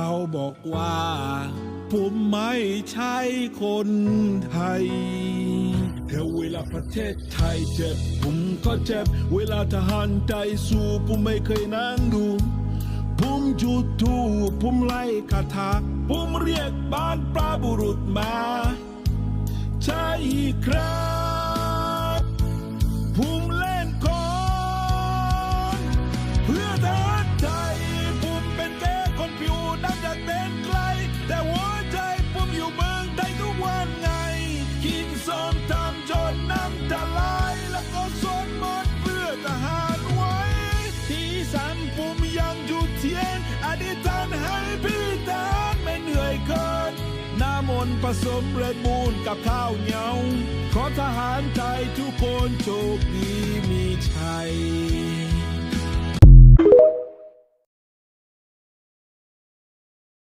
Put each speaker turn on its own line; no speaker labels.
เขาบอกว่า ผมไม่ใช่คนไทยแต่เวลาประเทศไทยเจ็บผมก็เจ็บ เวลาทหารใจสู้ผมไม่เคยนั่งดูผมจุดทูผมไล่คาถาผมเรียกบ้านปลาบุรุษมา ใช่ครับ มนต์ผสมเรดบูลกับข้าวเหนียว ขอทหารไทยทุกคนโชคดี